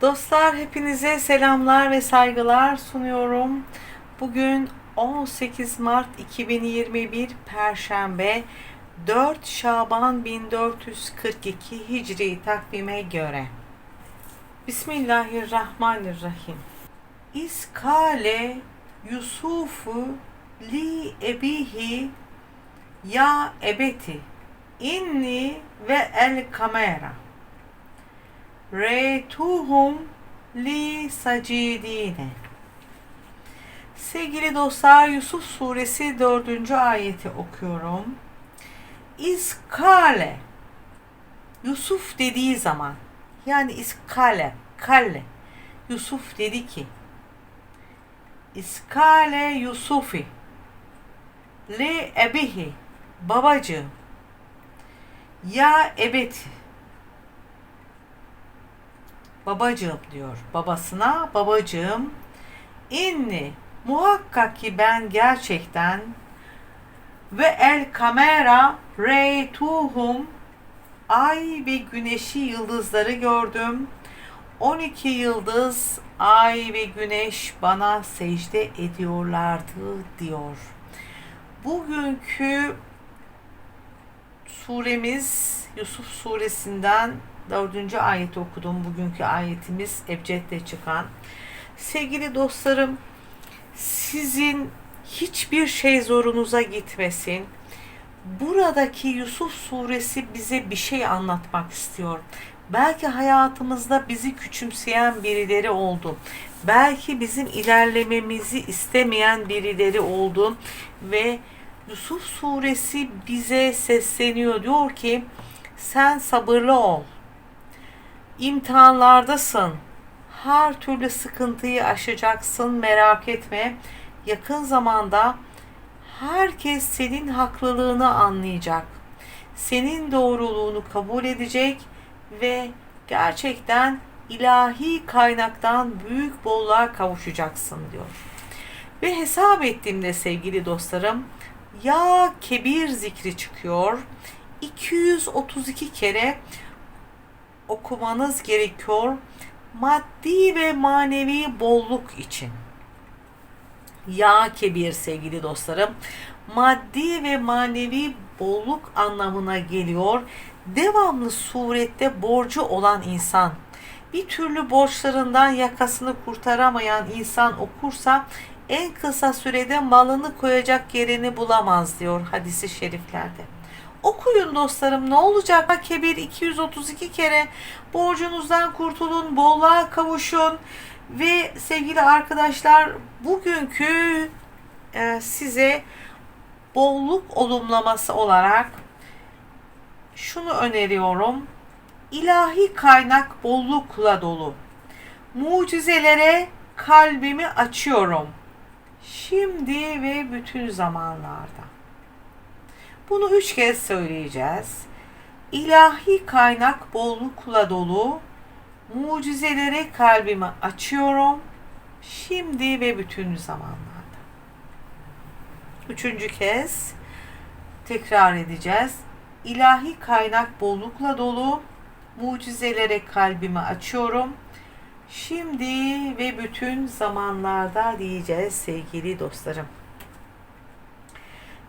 Dostlar hepinize selamlar ve saygılar sunuyorum. Bugün 18 Mart 2021 Perşembe 4 Şaban 1442 Hicri takvime göre. Bismillahirrahmanirrahim. İskale Yusufu li ebihi ya ebeti inni ve el kamera Retuhum li sacidine. Sevgili dostlar Yusuf suresi 4. ayeti okuyorum. İskale Yusuf dediği zaman yani iskale kalle Yusuf dedi ki İskale Yusufi li ebihi babacığım ya ebeti babacığım diyor babasına. Babacığım inni muhakkak ki ben gerçekten ve el kamera reytuhum ay ve güneşi yıldızları gördüm. 12 yıldız ay ve güneş bana secde ediyorlardı diyor. Bugünkü suremiz Yusuf suresinden dördüncü ayeti okudum. Bugünkü ayetimiz Ebced'de çıkan. Sevgili dostlarım, sizin hiçbir şey zorunuza gitmesin. Buradaki Yusuf suresi bize bir şey anlatmak istiyor. Belki hayatımızda bizi küçümseyen birileri oldu. Belki bizim ilerlememizi istemeyen birileri oldu ve Yusuf suresi bize sesleniyor. Diyor ki sen sabırlı ol imtihanlardasın. Her türlü sıkıntıyı aşacaksın merak etme. Yakın zamanda herkes senin haklılığını anlayacak. Senin doğruluğunu kabul edecek ve gerçekten ilahi kaynaktan büyük bolluğa kavuşacaksın diyor. Ve hesap ettiğimde sevgili dostlarım ya kebir zikri çıkıyor. 232 kere okumanız gerekiyor. Maddi ve manevi bolluk için. Ya kebir sevgili dostlarım. Maddi ve manevi bolluk anlamına geliyor. Devamlı surette borcu olan insan, bir türlü borçlarından yakasını kurtaramayan insan okursa en kısa sürede malını koyacak yerini bulamaz diyor hadisi şeriflerde. Okuyun dostlarım ne olacak? Kebir 232 kere borcunuzdan kurtulun, bolluğa kavuşun ve sevgili arkadaşlar bugünkü e, size bolluk olumlaması olarak şunu öneriyorum. İlahi kaynak bollukla dolu. Mucizelere kalbimi açıyorum. Şimdi ve bütün zamanlarda. Bunu üç kez söyleyeceğiz. İlahi kaynak bollukla dolu. Mucizelere kalbimi açıyorum. Şimdi ve bütün zamanlarda. Üçüncü kez tekrar edeceğiz. İlahi kaynak bollukla dolu. Mucizelere kalbimi açıyorum. Şimdi ve bütün zamanlarda diyeceğiz sevgili dostlarım.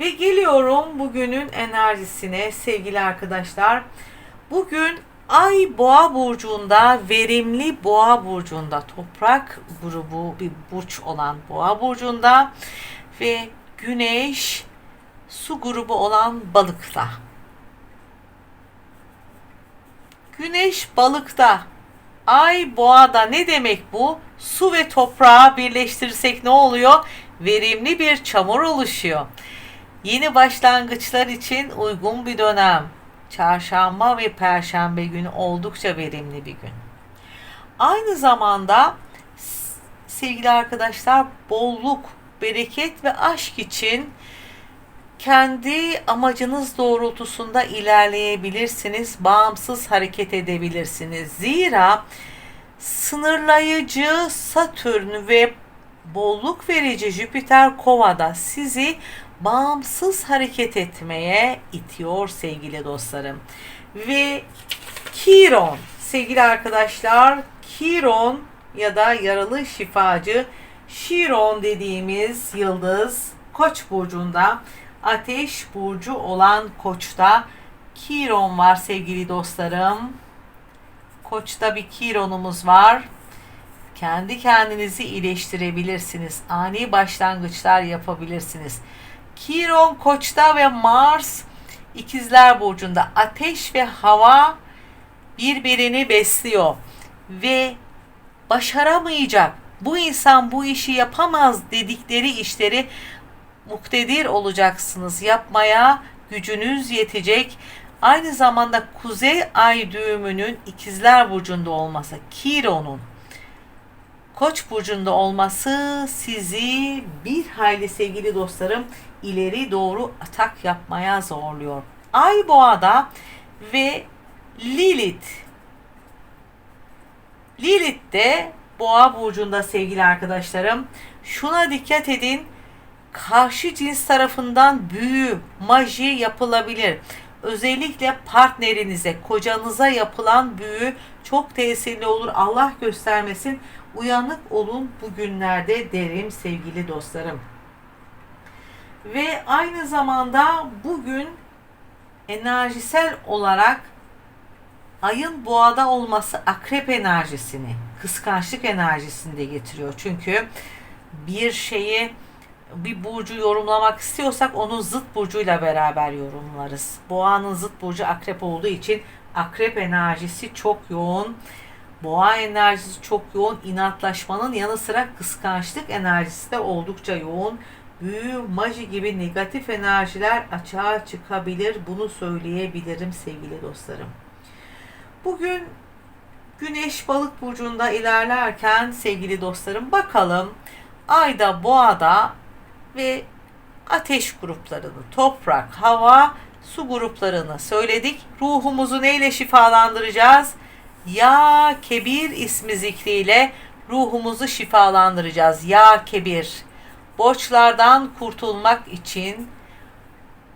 Ve geliyorum bugünün enerjisine sevgili arkadaşlar. Bugün Ay Boğa burcunda, verimli Boğa burcunda, toprak grubu bir burç olan Boğa burcunda ve Güneş su grubu olan Balıkta. Güneş Balıkta, Ay Boğa'da ne demek bu? Su ve toprağı birleştirirsek ne oluyor? Verimli bir çamur oluşuyor. Yeni başlangıçlar için uygun bir dönem. Çarşamba ve perşembe günü oldukça verimli bir gün. Aynı zamanda sevgili arkadaşlar bolluk, bereket ve aşk için kendi amacınız doğrultusunda ilerleyebilirsiniz, bağımsız hareket edebilirsiniz. Zira sınırlayıcı Satürn ve bolluk verici Jüpiter Kova'da sizi bağımsız hareket etmeye itiyor sevgili dostlarım. Ve Kiron sevgili arkadaşlar Kiron ya da yaralı şifacı Şiron dediğimiz yıldız Koç burcunda Ateş burcu olan Koç'ta Kiron var sevgili dostlarım. Koç'ta bir Kiron'umuz var. Kendi kendinizi iyileştirebilirsiniz. Ani başlangıçlar yapabilirsiniz. Kiron Koç'ta ve Mars İkizler burcunda ateş ve hava birbirini besliyor ve başaramayacak. Bu insan bu işi yapamaz dedikleri işleri muktedir olacaksınız. Yapmaya gücünüz yetecek. Aynı zamanda Kuzey Ay düğümünün İkizler burcunda olması, Kiron'un Koç burcunda olması sizi bir hayli sevgili dostlarım ileri doğru atak yapmaya zorluyor. Ay boğada ve Lilith. Lilith de boğa burcunda sevgili arkadaşlarım. Şuna dikkat edin. Karşı cins tarafından büyü, maji yapılabilir. Özellikle partnerinize, kocanıza yapılan büyü çok tesirli olur. Allah göstermesin. Uyanık olun bugünlerde derim sevgili dostlarım. Ve aynı zamanda bugün enerjisel olarak ayın boğada olması akrep enerjisini, kıskançlık enerjisini de getiriyor. Çünkü bir şeyi bir burcu yorumlamak istiyorsak onun zıt burcuyla beraber yorumlarız. Boğanın zıt burcu akrep olduğu için akrep enerjisi çok yoğun. Boğa enerjisi çok yoğun. inatlaşmanın yanı sıra kıskançlık enerjisi de oldukça yoğun. Büyü, maji gibi negatif enerjiler açığa çıkabilir. Bunu söyleyebilirim sevgili dostlarım. Bugün Güneş balık burcunda ilerlerken sevgili dostlarım bakalım Ayda, Boğa'da ve ateş gruplarını, toprak, hava, su gruplarını söyledik. Ruhumuzu neyle şifalandıracağız? Ya Kebir ismi zikriyle ruhumuzu şifalandıracağız. Ya Kebir. Borçlardan kurtulmak için,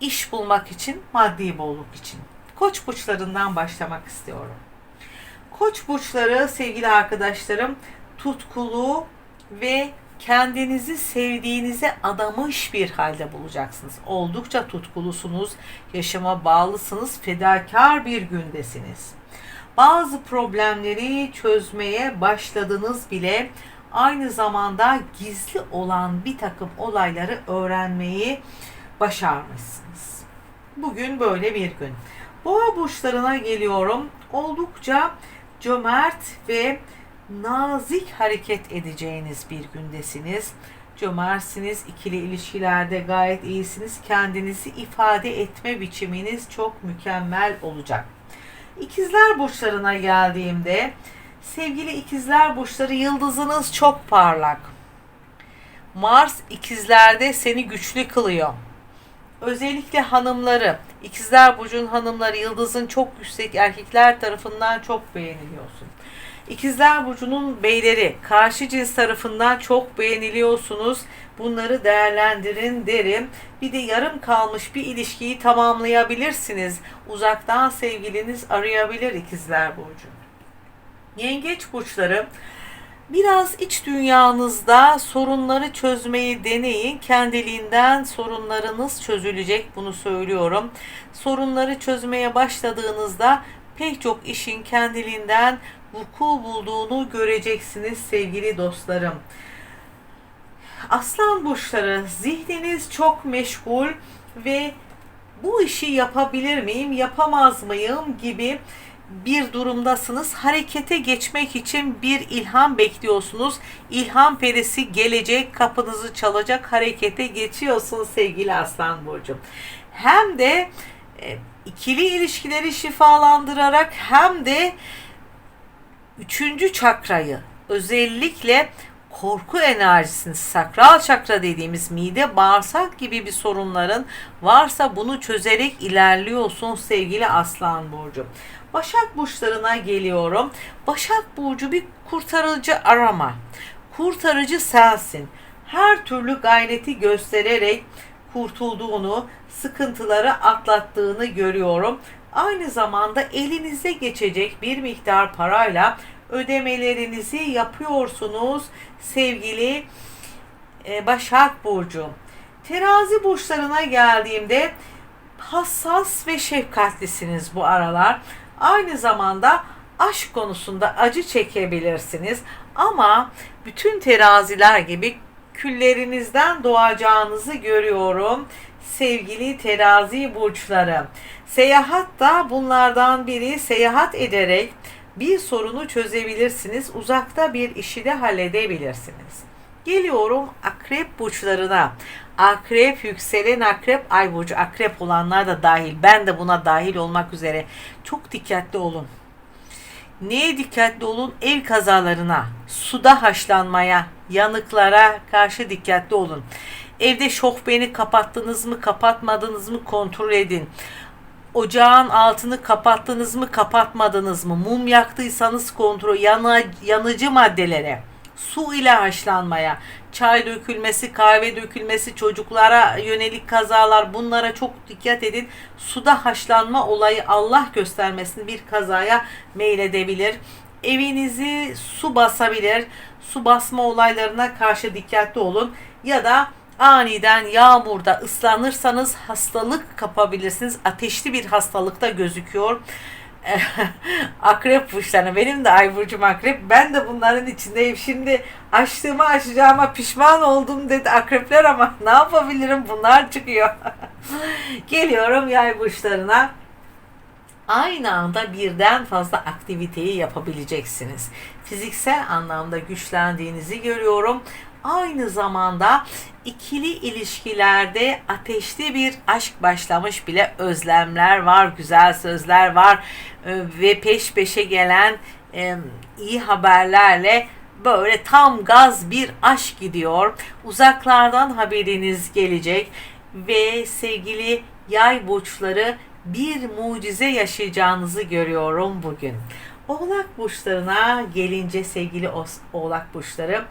iş bulmak için, maddi bolluk için. Koç burçlarından başlamak istiyorum. Koç burçları sevgili arkadaşlarım tutkulu ve kendinizi sevdiğinize adamış bir halde bulacaksınız. Oldukça tutkulusunuz, yaşama bağlısınız, fedakar bir gündesiniz. Bazı problemleri çözmeye başladınız bile aynı zamanda gizli olan bir takım olayları öğrenmeyi başarmışsınız. Bugün böyle bir gün. Boğa burçlarına geliyorum. Oldukça cömert ve nazik hareket edeceğiniz bir gündesiniz. Cömertsiniz, ikili ilişkilerde gayet iyisiniz. Kendinizi ifade etme biçiminiz çok mükemmel olacak. İkizler burçlarına geldiğimde sevgili ikizler burçları yıldızınız çok parlak. Mars ikizlerde seni güçlü kılıyor. Özellikle hanımları, ikizler burcun hanımları yıldızın çok yüksek erkekler tarafından çok beğeniliyorsun. İkizler Burcu'nun beyleri karşı cins tarafından çok beğeniliyorsunuz. Bunları değerlendirin derim. Bir de yarım kalmış bir ilişkiyi tamamlayabilirsiniz. Uzaktan sevgiliniz arayabilir İkizler Burcu. Yengeç burçları biraz iç dünyanızda sorunları çözmeyi deneyin. Kendiliğinden sorunlarınız çözülecek bunu söylüyorum. Sorunları çözmeye başladığınızda pek çok işin kendiliğinden vuku bulduğunu göreceksiniz sevgili dostlarım. Aslan burçları zihniniz çok meşgul ve bu işi yapabilir miyim, yapamaz mıyım gibi bir durumdasınız. Harekete geçmek için bir ilham bekliyorsunuz. İlham perisi gelecek, kapınızı çalacak, harekete geçiyorsunuz sevgili Aslan Burcu. Hem de e, ikili ilişkileri şifalandırarak hem de üçüncü çakrayı özellikle korku enerjisini sakral çakra dediğimiz mide bağırsak gibi bir sorunların varsa bunu çözerek ilerliyorsun sevgili aslan burcu. Başak burçlarına geliyorum. Başak burcu bir kurtarıcı arama. Kurtarıcı sensin. Her türlü gayreti göstererek kurtulduğunu, sıkıntıları atlattığını görüyorum. Aynı zamanda elinize geçecek bir miktar parayla ödemelerinizi yapıyorsunuz sevgili e, Başak Burcu. Terazi burçlarına geldiğimde hassas ve şefkatlisiniz bu aralar. Aynı zamanda aşk konusunda acı çekebilirsiniz ama bütün teraziler gibi küllerinizden doğacağınızı görüyorum sevgili terazi burçları. Seyahat da bunlardan biri seyahat ederek bir sorunu çözebilirsiniz. Uzakta bir işi de halledebilirsiniz. Geliyorum akrep burçlarına. Akrep, yükselen akrep, ay burcu akrep olanlar da dahil. Ben de buna dahil olmak üzere. Çok dikkatli olun. Neye dikkatli olun? Ev kazalarına, suda haşlanmaya, yanıklara karşı dikkatli olun. Evde şofbeni kapattınız mı, kapatmadınız mı kontrol edin. Ocağın altını kapattınız mı, kapatmadınız mı? Mum yaktıysanız kontrol, yana, yanıcı maddelere, su ile haşlanmaya, çay dökülmesi, kahve dökülmesi, çocuklara yönelik kazalar bunlara çok dikkat edin. Suda haşlanma olayı Allah göstermesin bir kazaya meyledebilir. Evinizi su basabilir. Su basma olaylarına karşı dikkatli olun. Ya da aniden yağmurda ıslanırsanız hastalık kapabilirsiniz. Ateşli bir hastalıkta gözüküyor. akrep burçlarına benim de ay burcum akrep. Ben de bunların içindeyim. Şimdi açtığımı açacağıma pişman oldum dedi akrepler ama ne yapabilirim? Bunlar çıkıyor. Geliyorum yay burçlarına. Aynı anda birden fazla aktiviteyi yapabileceksiniz. Fiziksel anlamda güçlendiğinizi görüyorum aynı zamanda ikili ilişkilerde ateşli bir aşk başlamış bile özlemler var, güzel sözler var e, ve peş peşe gelen e, iyi haberlerle böyle tam gaz bir aşk gidiyor. Uzaklardan haberiniz gelecek ve sevgili yay burçları bir mucize yaşayacağınızı görüyorum bugün. Oğlak burçlarına gelince sevgili oğlak burçları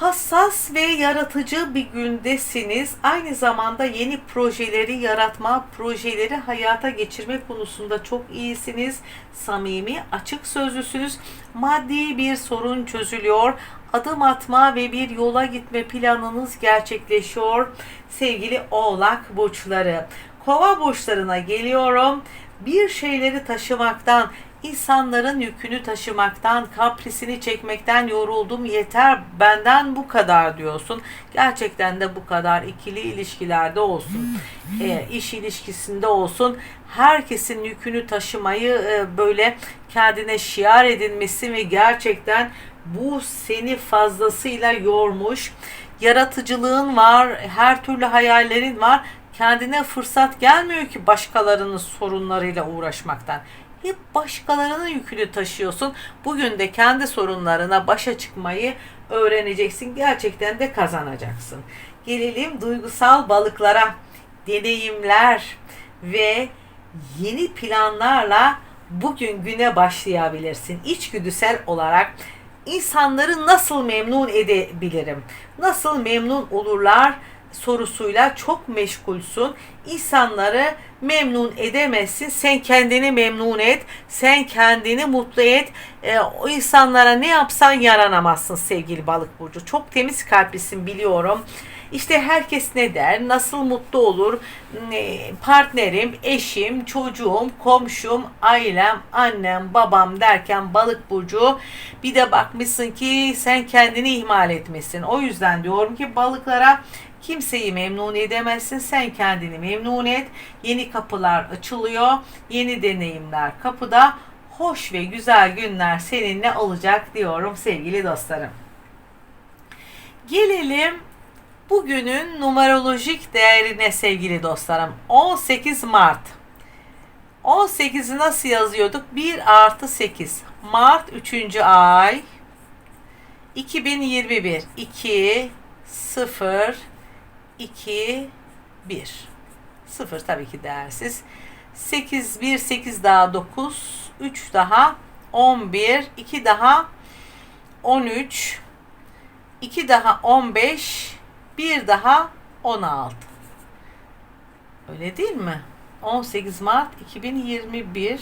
hassas ve yaratıcı bir gündesiniz. Aynı zamanda yeni projeleri yaratma, projeleri hayata geçirme konusunda çok iyisiniz. Samimi, açık sözlüsünüz. Maddi bir sorun çözülüyor. Adım atma ve bir yola gitme planınız gerçekleşiyor. Sevgili Oğlak burçları. Kova burçlarına geliyorum. Bir şeyleri taşımaktan, İnsanların yükünü taşımaktan, kaprisini çekmekten yoruldum yeter benden bu kadar diyorsun. Gerçekten de bu kadar ikili ilişkilerde olsun, e, iş ilişkisinde olsun. Herkesin yükünü taşımayı e, böyle kendine şiar edinmesi ve gerçekten bu seni fazlasıyla yormuş. Yaratıcılığın var, her türlü hayallerin var kendine fırsat gelmiyor ki başkalarının sorunlarıyla uğraşmaktan hep başkalarının yükünü taşıyorsun. Bugün de kendi sorunlarına başa çıkmayı öğreneceksin. Gerçekten de kazanacaksın. Gelelim duygusal balıklara. Deneyimler ve yeni planlarla bugün güne başlayabilirsin. İçgüdüsel olarak insanları nasıl memnun edebilirim? Nasıl memnun olurlar? Sorusuyla çok meşgulsün. İnsanları memnun edemezsin. Sen kendini memnun et. Sen kendini mutlu et. E, o insanlara ne yapsan yaranamazsın sevgili balık burcu. Çok temiz kalplisin biliyorum. İşte herkes ne der, nasıl mutlu olur, partnerim, eşim, çocuğum, komşum, ailem, annem, babam derken balık burcu bir de bakmışsın ki sen kendini ihmal etmişsin. O yüzden diyorum ki balıklara Kimseyi memnun edemezsin. Sen kendini memnun et. Yeni kapılar açılıyor. Yeni deneyimler kapıda. Hoş ve güzel günler seninle olacak diyorum sevgili dostlarım. Gelelim bugünün numerolojik değerine sevgili dostlarım. 18 Mart. 18'i nasıl yazıyorduk? 1 artı 8. Mart 3. ay. 2021. 2, 0, 2, 1. 0 tabii ki değersiz. 8, 1, 8 daha 9, 3 daha 11, 2 daha 13, 2 daha 15, 1 daha 16. Öyle değil mi? 18 Mart 2021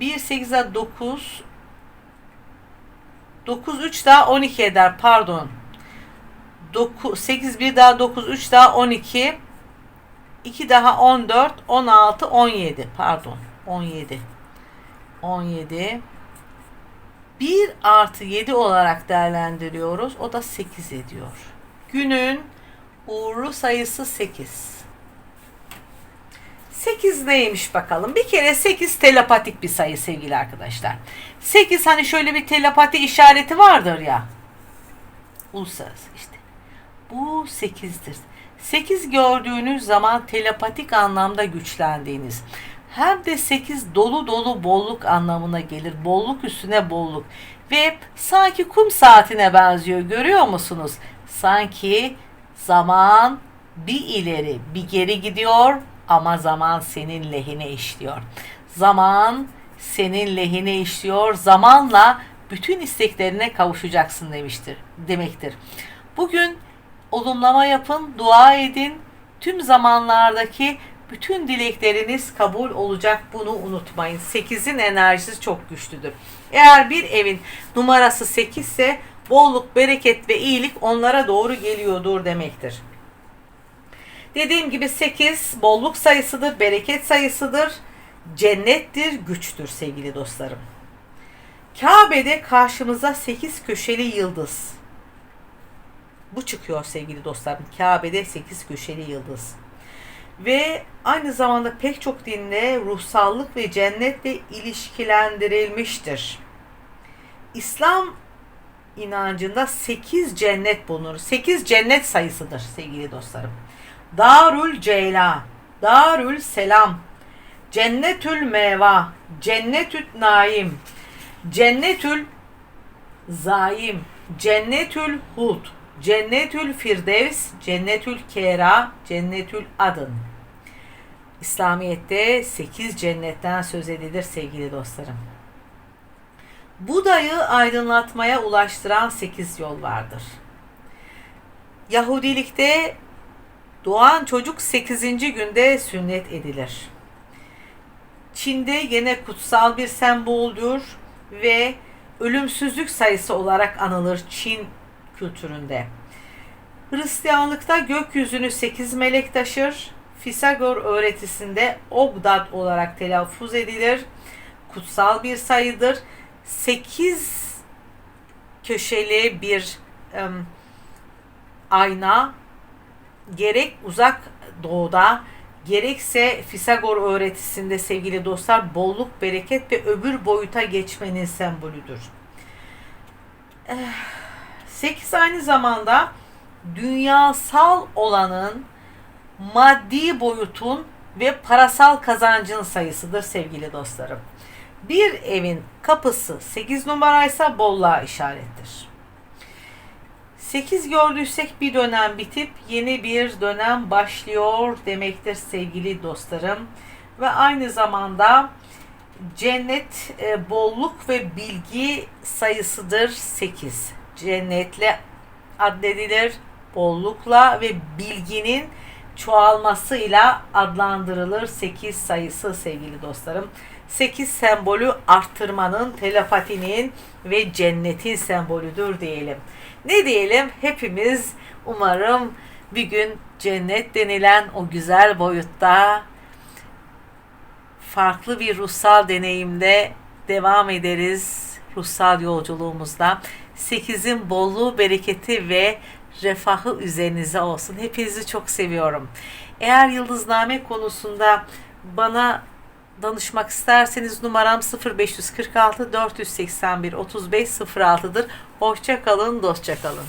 1 8'e 9 9 3 daha 12 eder. Pardon. 9 8 1 daha 9 3 daha 12 2 daha 14 16 17 pardon 17 17 1 artı 7 olarak değerlendiriyoruz. O da 8 ediyor. Günün uğurlu sayısı 8. 8 neymiş bakalım. Bir kere 8 telepatik bir sayı sevgili arkadaşlar. 8 hani şöyle bir telepati işareti vardır ya. Uluslararası işte. Bu 8'dir. 8 gördüğünüz zaman telepatik anlamda güçlendiğiniz hem de 8 dolu dolu bolluk anlamına gelir. Bolluk üstüne bolluk. Ve sanki kum saatine benziyor görüyor musunuz? Sanki zaman bir ileri bir geri gidiyor ama zaman senin lehine işliyor. Zaman senin lehine işliyor. Zamanla bütün isteklerine kavuşacaksın demiştir, demektir. Bugün olumlama yapın, dua edin. Tüm zamanlardaki bütün dilekleriniz kabul olacak bunu unutmayın. 8'in enerjisi çok güçlüdür. Eğer bir evin numarası 8 ise bolluk, bereket ve iyilik onlara doğru geliyordur demektir. Dediğim gibi 8 bolluk sayısıdır, bereket sayısıdır, cennettir, güçtür sevgili dostlarım. Kabe'de karşımıza 8 köşeli yıldız. Bu çıkıyor sevgili dostlarım. Kabe'de 8 köşeli yıldız. Ve aynı zamanda pek çok dinle ruhsallık ve cennetle ilişkilendirilmiştir. İslam inancında 8 cennet bulunur. 8 cennet sayısıdır sevgili dostlarım. Darül Ceyla, Darül Selam, Cennetül Meva, Cennetül Naim, Cennetül Zaim, Cennetül Hud, Cennetül Firdevs, Cennetül Kera, Cennetül Adın. İslamiyet'te 8 cennetten söz edilir sevgili dostlarım. Buda'yı aydınlatmaya ulaştıran 8 yol vardır. Yahudilikte doğan çocuk 8. günde sünnet edilir. Çin'de yine kutsal bir semboldür ve ölümsüzlük sayısı olarak anılır Çin kültüründe. Hristiyanlıkta gökyüzünü 8 melek taşır. Fisagor öğretisinde Ogdad olarak telaffuz edilir. Kutsal bir sayıdır. 8 köşeli bir um, ayna gerek uzak doğuda gerekse Fisagor öğretisinde sevgili dostlar bolluk, bereket ve öbür boyuta geçmenin sembolüdür. 8 aynı zamanda dünyasal olanın maddi boyutun ve parasal kazancın sayısıdır sevgili dostlarım. Bir evin kapısı 8 numaraysa bolluğa işarettir. 8 gördüysek bir dönem bitip yeni bir dönem başlıyor demektir sevgili dostlarım. Ve aynı zamanda cennet e, bolluk ve bilgi sayısıdır 8. Cennetle adledilir bollukla ve bilginin çoğalmasıyla adlandırılır 8 sayısı sevgili dostlarım. 8 sembolü arttırmanın, telepatinin ve cennetin sembolüdür diyelim. Ne diyelim? Hepimiz umarım bir gün cennet denilen o güzel boyutta farklı bir ruhsal deneyimde devam ederiz ruhsal yolculuğumuzda. 8'in bolluğu, bereketi ve refahı üzerinize olsun. Hepinizi çok seviyorum. Eğer yıldızname konusunda bana danışmak isterseniz numaram 0546 481 35 06'dır. Hoşça kalın, dostça kalın.